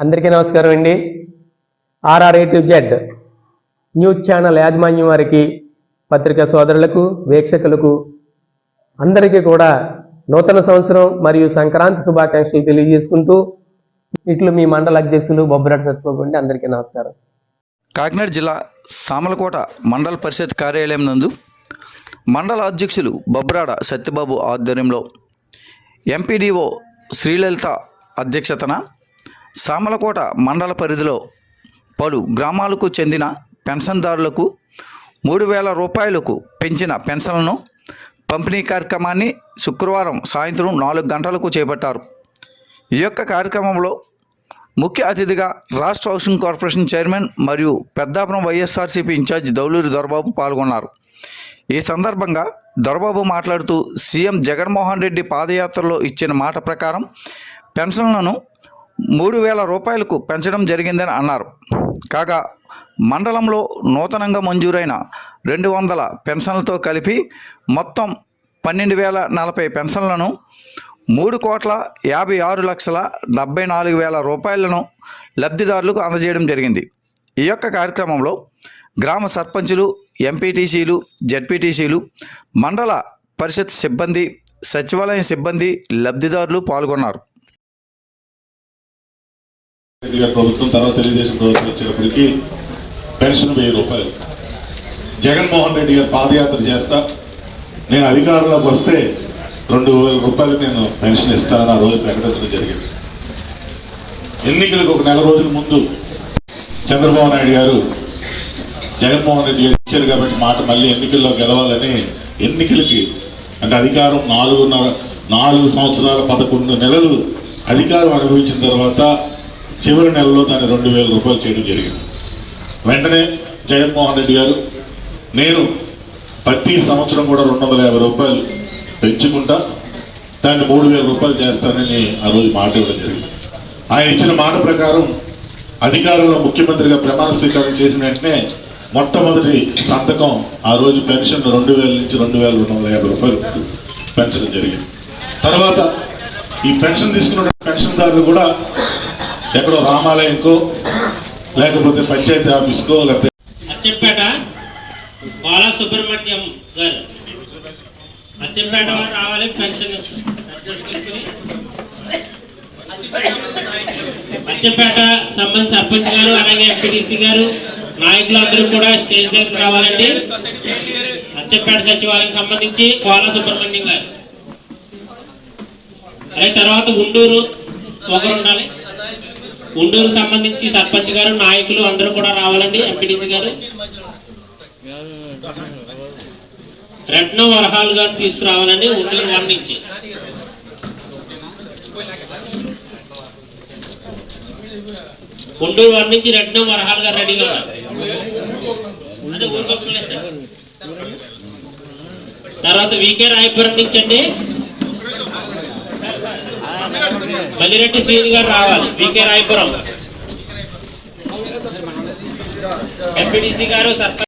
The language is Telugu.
అందరికీ నమస్కారం అండి. RR to Z news channel యాజమాన్యం వారికి పత్రికా సోదరులకు వీక్షకులకు అందరికీ కూడా నూతన సంవత్సరం మరియు సంక్రాంతి శుభాకాంక్షలు తెలియజేసుకుంటూ ఇట్లు మీ మండల అధ్యక్షులు బొబ్బరాటి సత్యపోకండి అందరికీ నమస్కారం. కాకినాడ జిల్లా సామలకోట మండల పరిషత్ కార్యాలయం నందు మండల అధ్యక్షులు బొబ్రాడ సత్యబాబు ఆధ్వర్యంలో ఎంపీడీఓ శ్రీలలిత అధ్యక్షతన సామలకోట మండల పరిధిలో పలు గ్రామాలకు చెందిన పెన్షన్దారులకు మూడు వేల రూపాయలకు పెంచిన పెన్షన్లను పంపిణీ కార్యక్రమాన్ని శుక్రవారం సాయంత్రం నాలుగు గంటలకు చేపట్టారు. ఈ యొక్క కార్యక్రమంలో ముఖ్య అతిథిగా రాష్ట్ర హౌసింగ్ కార్పొరేషన్ చైర్మన్ మరియు పెద్దాపురం వైఎస్ఆర్సీపీ ఇన్ఛార్జ్ దౌలూరి దొరబాబు పాల్గొన్నారు. ఈ సందర్భంగా దొరబాబు మాట్లాడుతూ సీఎం జగన్మోహన్ రెడ్డి పాదయాత్రలో ఇచ్చిన మాట ప్రకారం పెన్షన్లను మూడు వేల రూపాయలకు పెంచడం జరిగిందని అన్నారు. కాగా మండలంలో నూతనంగా మంజూరైన రెండు వందల పెన్షన్లతో కలిపి మొత్తం పన్నెండు వేల నలభై పెన్షన్లను మూడు కోట్ల యాభై ఆరు లక్షల డెబ్బై నాలుగు వేల రూపాయలను లబ్ధిదారులకు అందజేయడం జరిగింది. ఈ యొక్క కార్యక్రమంలో గ్రామ సర్పంచులు ఎంపీటీసీలు జడ్పీటీసీలు మండల పరిషత్ సిబ్బంది సచివాలయం సిబ్బంది లబ్ధిదారులు పాల్గొన్నారు. ప్రభుత్వం తర్వాత తెలుగుదేశం ప్రభుత్వం వచ్చేటప్పటికి పెన్షన్ వెయ్యి రూపాయలు. జగన్మోహన్ రెడ్డి గారు పాదయాత్ర చేస్తా. నేను అధికారంలోకి వస్తే రెండు వేల రూపాయలు నేను పెన్షన్ ఇస్తానని ఆ రోజు ప్రకటించడం జరిగింది. ఎన్నికలకు ఒక నెల రోజుల ముందు చంద్రబాబు నాయుడు గారు జగన్మోహన్ రెడ్డి గారు ఇచ్చారు కాబట్టి మాట మళ్ళీ ఎన్నికల్లో గెలవాలని ఎన్నికలకి అంటే అధికారం నాలుగున్నర నాలుగు సంవత్సరాల పదకొండు నెలలు అధికారం అనుభవించిన తర్వాత చివరి నెలలో దాన్ని రెండు వేల రూపాయలు చేయడం జరిగింది. వెంటనే జగన్మోహన్ రెడ్డి గారు నేను ప్రతి సంవత్సరం కూడా రెండు వందల యాభై రూపాయలు పెంచుకుంటా దాన్ని మూడు వేల రూపాయలు చేస్తానని ఆ రోజు మాట ఇవ్వడం జరిగింది. ఆయన ఇచ్చిన మాట ప్రకారం అధికారంలో ముఖ్యమంత్రిగా ప్రమాణ స్వీకారం చేసిన వెంటనే మొట్టమొదటి సంతకం ఆ రోజు పెన్షన్ రెండు వేల నుంచి రెండు వేల రెండు వందల యాభై రూపాయలు పెంచడం జరిగింది. తర్వాత ఈ పెన్షన్ తీసుకున్న పెన్షన్దారులు కూడా ఎక్కడో రామాలయంకో లేకపోతే పంచాయతీ ఆఫీస్కో లేకపోతే అచ్చంపేట బాలసుబ్రహ్మణ్యం గారు. అచ్చంపేట వారు రావాలి పెన్షన్ అచ్చంపేట సంబంధించి సర్పంచ్ గారు అలాగే ఎంపీటీసీ గారు నాయకులందరూ కూడా స్టేజ్ దగ్గర రావాలండి. అచ్చంపేట సచివాలయం సంబంధించి కోల సుబ్రహ్మణ్యం గారు. అలాగే తర్వాత ఉండూరు ఒకరు ఉండాలి. ఉండూరు సంబంధించి సర్పంచ్ గారు నాయకులు అందరూ కూడా రావాలండి ఎంపీడీసీ గారు. రత్న వరహాలు గారు తీసుకురావాలండి ఉండూరు వన్ నుంచి. ఉండూరు వన్ నుంచి రత్నం వరహాలు గారు రెడీగా ఉన్నారు. తర్వాత వికే రాయపురం నుంచి అండి. మల్లిరెడ్డి శ్రీని గారు రావాలి. వికే రాయపురం. ఎంపీటీసీ గారు సర్పంచ్